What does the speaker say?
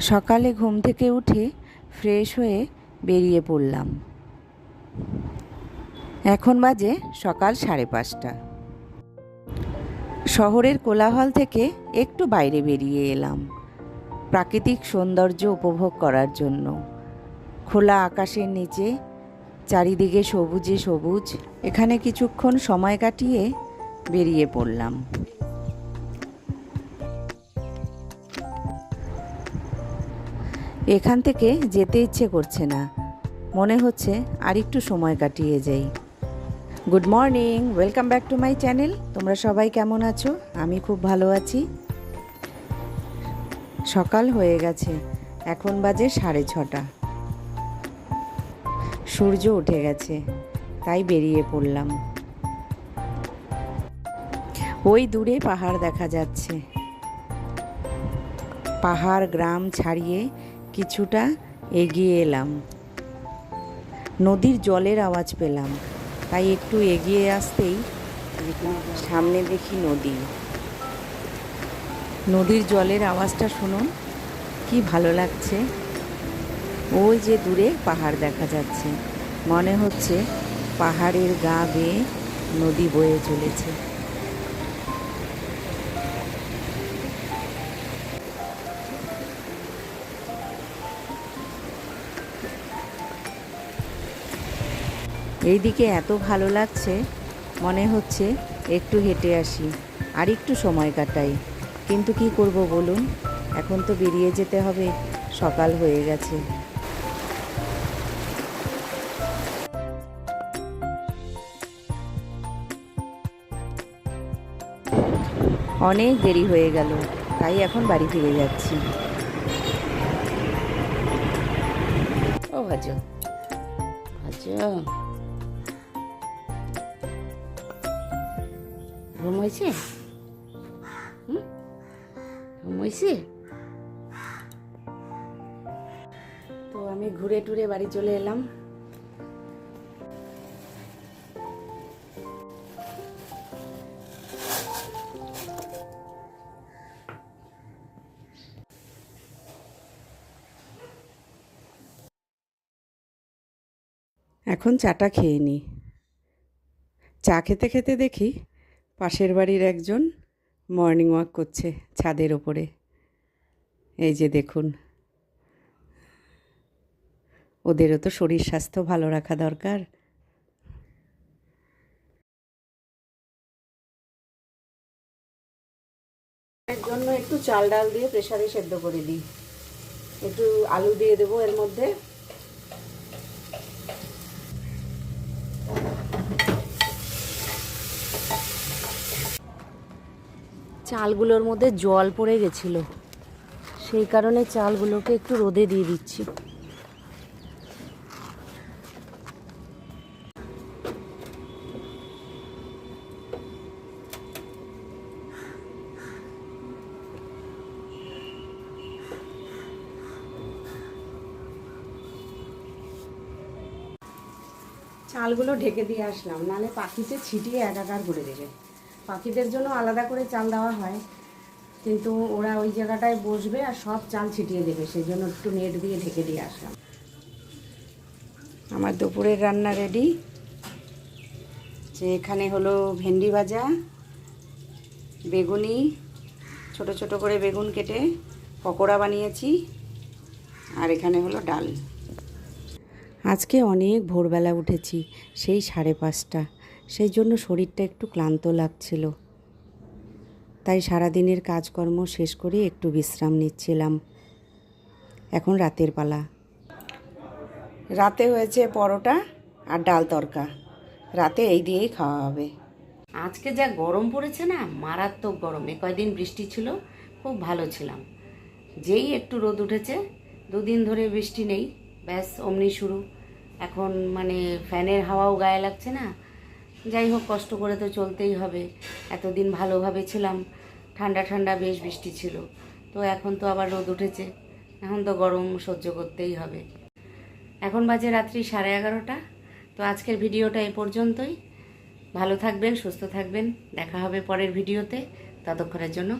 সকালে ঘুম থেকে উঠে ফ্রেশ হয়ে বেরিয়ে পড়লাম। এখন বাজে সকাল সাড়ে পাঁচটা। শহরের কোলাহল থেকে একটু বাইরে বেরিয়ে এলাম। প্রাকৃতিক সৌন্দর্য উপভোগ করার জন্য। খোলা আকাশের নিচে, চারিদিকে সবুজে সবুজ, এখানে কিছুক্ষণ সময় কাটিয়ে বেরিয়ে পড়লাম। এখান থেকে যেতে ইচ্ছে করছে না। মনে হচ্ছে আর একটু সময় কাটিয়ে যাই। Good morning welcome back to my channel তোমরা সবাই কেমন আছো? আমি খুব ভালো আছি। সকাল হয়ে গেছে, এখন বাজে সাড়ে ছটা। সূর্য উঠে গেছে, তাই বেরিয়ে পড়লাম। ওই দূরে পাহাড় দেখা যাচ্ছে। পাহাড়, গ্রাম ছাড়িয়ে কিছুটা এগিয়ে এলাম। নদীর জলের আওয়াজ পেলাম, তাই একটু এগিয়ে আসতেই সামনে দেখি নদী। নদীর জলের আওয়াজটা শুনুন, কি ভালো লাগছে। ওই যে দূরে পাহাড় দেখা যাচ্ছে, মনে হচ্ছে পাহাড়ের গা বেয়ে নদী বয়ে চলেছে। এইদিকে এত ভালো লাগছে, মনে হচ্ছে একটু হেঁটে আসি, আর একটু সময় কাটাই। কিন্তু কি করব বলুন? এখন তো বেরিয়ে যেতে হবে, সকাল হয়ে গেছে। অনেক দেরি হয়ে গেল, তাই এখন বাড়ি ফিরে যাচ্ছি। ও ভাজ ভাজ হয়েছে? হয়েছে? তো আমি ঘুরে টুরে বাড়ি চলে এলাম। এখন চাটা খেয়ে নিই চা খেতে খেতে দেখি পাশের বাড়ির একজন মর্নিং ওয়াক করছে ছাদের ওপরে। এই যে দেখুন। ওদেরও তো শরীর স্বাস্থ্য ভালো রাখা দরকার। এর জন্য একটু চাল ডাল দিয়ে প্রেসারে সেদ্ধ করে দিই। একটু আলু দিয়ে দেবো এর মধ্যে। চালগুলোর মধ্যে জল পড়ে গেছিল। সেই কারণে চালগুলোকে একটু রোদে দিয়ে দিচ্ছি। চালগুলো ঢেকে দিয়ে আসলাম নাহলে পাখিতে ছিটিয়ে একাকার করে দেবে। পাখিদের জন্য আলাদা করে চাল দেওয়া হয়। কিন্তু ওরা ওই জায়গাটায় বসবে আর সব চাল ছিটিয়ে দেবে, সেই জন্য একটু নেট দিয়ে ঢেকে দিয়ে আসলাম। আমার দুপুরের রান্না রেডি যে এখানে হলো ভেন্ডি ভাজা, বেগুনি, ছোট ছোট করে বেগুন কেটে পকোড়া বানিয়েছি, আর এখানে হলো ডাল। আজকে অনেক ভোরবেলা উঠেছি, সেই সাড়ে পাঁচটা। সেই জন্য শরীরটা একটু ক্লান্ত লাগছিল। তাই সারাদিনের কাজকর্ম শেষ করে একটু বিশ্রাম নিচ্ছিলাম। এখন রাতের পালা। রাতে হয়েছে পরোটা আর ডাল তরকা। রাতে এই দিয়েই খাওয়া হবে। আজকে যা গরম পড়েছে না, মারাত্মক গরম। এ কয়দিন বৃষ্টি ছিল, খুব ভালো ছিলাম। যেই একটু রোদ উঠেছে, দুদিন ধরে বৃষ্টি নেই। ব্যাস, অমনি শুরু। এখন মানে ফ্যানের হাওয়াও গায়ে লাগছে না যাই হোক, কষ্ট করে তো চলতেই হবে। এতদিন ভালোভাবে ছিলাম, ঠান্ডা ঠান্ডা বেশ বৃষ্টি ছিল। তো এখন তো আবার রোদ উঠেছে, এখন তো গরম সহ্য করতেই হবে। এখন বাজে রাত্রি সাড়ে এগারোটা। তো আজকের ভিডিওটা এ পর্যন্তই। ভালো থাকবেন, সুস্থ থাকবেন। দেখা হবে পরের ভিডিওতে। ততক্ষণের জন্য